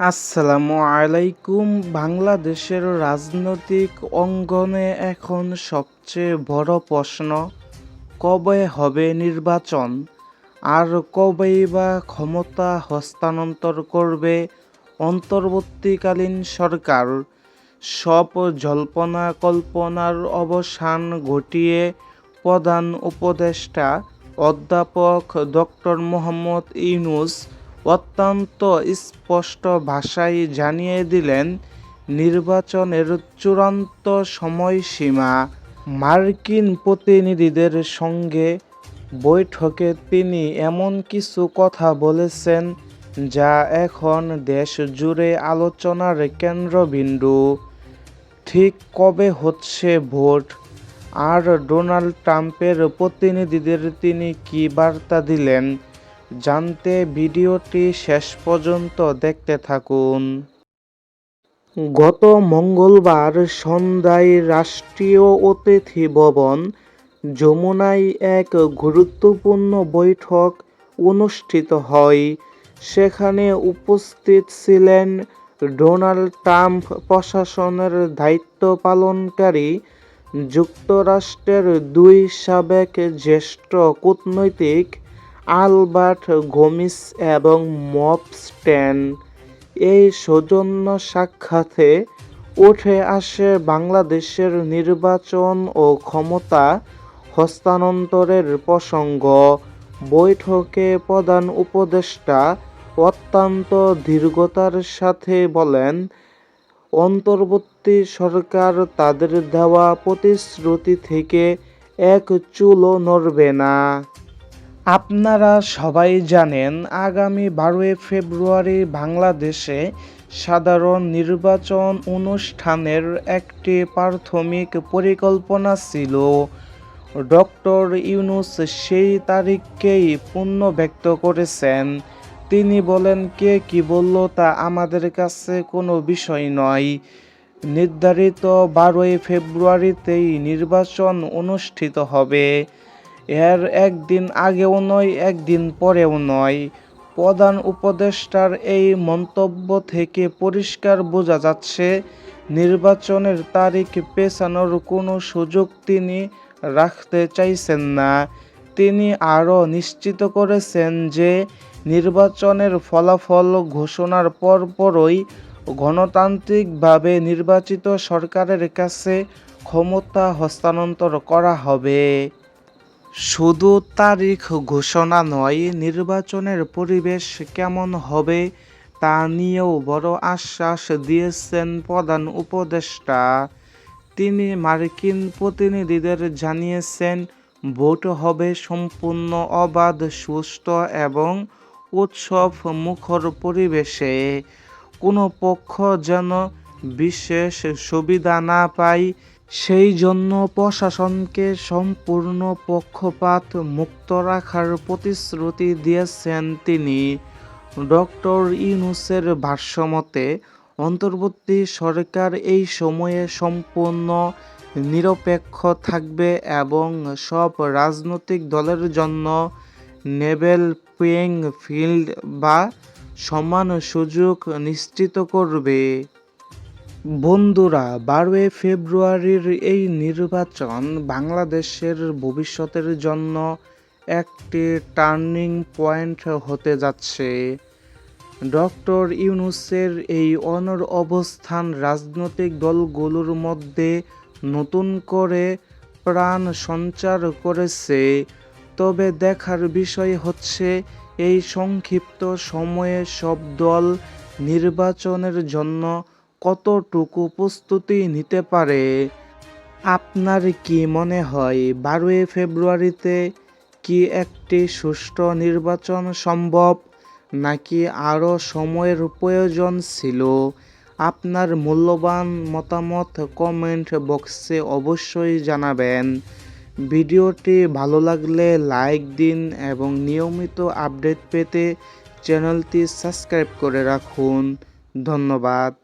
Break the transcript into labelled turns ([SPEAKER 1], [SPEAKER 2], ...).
[SPEAKER 1] আসসালামু আলাইকুম। বাংলাদেশের রাজনৈতিক অঙ্গনে এখন সবচেয়ে বড় প্রশ্ন, কবে হবে নির্বাচন? আর কবেই বা ক্ষমতা হস্তান্তর করবে অন্তর্বর্তীকালীন সরকার? সব জল্পনা কল্পনার অবসান ঘটিয়ে প্রধান উপদেষ্টা অধ্যাপক ডক্টর মোহাম্মদ ইউনুস অত্যন্ত স্পষ্ট ভাষায় জানিয়ে দিলেন, নির্বাচনের চূড়ান্ত সময়সীমা মার্কিন প্রতিনিধিদের সঙ্গে বৈঠকে তিনি এমন কিছু কথা বলেছেন যা এখন দেশ জুড়ে আলোচনার কেন্দ্রবিন্দু। ঠিক কবে হচ্ছে ভোট? আর ডোনাল্ড ট্রাম্পের প্রতিনিধিদের তিনি কী বার্তা দিলেন? জানতে ভিডিওটি শেষ পর্যন্ত দেখতে থাকুন। গত মঙ্গলবার সন্ধ্যায় রাষ্ট্রীয় অতিথি ভবন যমুনায় এক গুরুত্বপূর্ণ বৈঠক অনুষ্ঠিত হয়। সেখানে উপস্থিত ছিলেন ডোনাল্ড ট্রাম্প প্রশাসনের দায়িত্ব পালনকারী, যুক্তরাষ্ট্রের দুই সাবেক জ্যেষ্ঠ কূটনৈতিক আলবার্ট গোমিস এবং মব স্ট্যান এই সৌজন্য সাক্ষাতে উঠে আসে বাংলাদেশের নির্বাচন ও ক্ষমতা হস্তান্তরের প্রসঙ্গ। বৈঠকে প্রধান উপদেষ্টা অত্যন্ত দীর্ঘতার সাথে বলেন, অন্তর্বর্তী সরকার তাদের দেওয়া প্রতিশ্রুতি থেকে এক চুলও নড়বে না। আপনারা সবাই জানেন, আগামী বারোই ফেব্রুয়ারি বাংলাদেশে সাধারণ নির্বাচন অনুষ্ঠানের একটি প্রাথমিক পরিকল্পনা ছিল। ডক্টর ইউনুস সেই তারিখকেই পূর্ণ ব্যক্ত করেছেন। তিনি বলেন, কে কি বলল তা আমাদের কাছে কোনো বিষয় নয়। নির্ধারিত বারোই ফেব্রুয়ারিতেই নির্বাচন অনুষ্ঠিত হবে। এর একদিন আগেও নয়, একদিন পরেও নয়। প্রধান উপদেষ্টার এই মন্তব্য থেকে পরিষ্কার বোঝা যাচ্ছে, নির্বাচনের তারিখ পেছানোর কোনো সুযোগ তিনি রাখতে চাইছেন না। তিনি আরও নিশ্চিত করেছেন যে নির্বাচনের ফলাফল ঘোষণার পরপরই গণতান্ত্রিকভাবে নির্বাচিত সরকারের কাছে ক্ষমতা হস্তান্তর করা হবে। শুধু তারিখ ঘোষণা নয়, নির্বাচনের পরিবেশ কেমন হবে তা নিয়েও বড় আশ্বাস দিয়েছেন প্রধান উপদেষ্টা। তিনি মার্কিন প্রতিনিধিদের জানিয়েছেন, ভোট হবে সম্পূর্ণ অবাধ, সুষ্ঠু এবং উৎসব মুখর পরিবেশে। কোনো পক্ষ যেন বিশেষ সুবিধা না পায় সেই জন্য প্রশাসনকে সম্পূর্ণ পক্ষপাত মুক্ত রাখার প্রতিশ্রুতি দিয়েছেন তিনি। ডক্টর ইউনুসের ভাষ্যমতে, অন্তর্বর্তী সরকার এই সময়ে সম্পূর্ণ নিরপেক্ষ থাকবে এবং সব রাজনৈতিক দলের জন্য নেবেল প্লেয়িং ফিল্ড বা সমান সুযোগ নিশ্চিত করবে। বন্ধুরা, বারোই ফেব্রুয়ারির এই নির্বাচন বাংলাদেশের ভবিষ্যতের জন্য একটি টার্নিং পয়েন্ট হতে যাচ্ছে। ডক্টর ইউনুসের এই অনর অবস্থান রাজনৈতিক দলগুলোর মধ্যে নতুন করে প্রাণ সঞ্চার করেছে। তবে দেখার বিষয় হচ্ছে, এই সংক্ষিপ্ত সময়ে সব দল নির্বাচনের জন্য কতটুকু প্রস্তুতি নিতে পারে? আপনার কি মনে হয় বারোই ফেব্রুয়ারিতে কি একটি সুষ্ঠু নির্বাচন সম্ভব? নাকি আরও সময়ের প্রয়োজন ছিল? আপনার মূল্যবান মতামত কমেন্ট বক্সে অবশ্যই জানাবেন। ভিডিওটি ভালো লাগলে লাইক দিন এবং নিয়মিত আপডেট পেতে চ্যানেলটি সাবস্ক্রাইব করে রাখুন। ধন্যবাদ।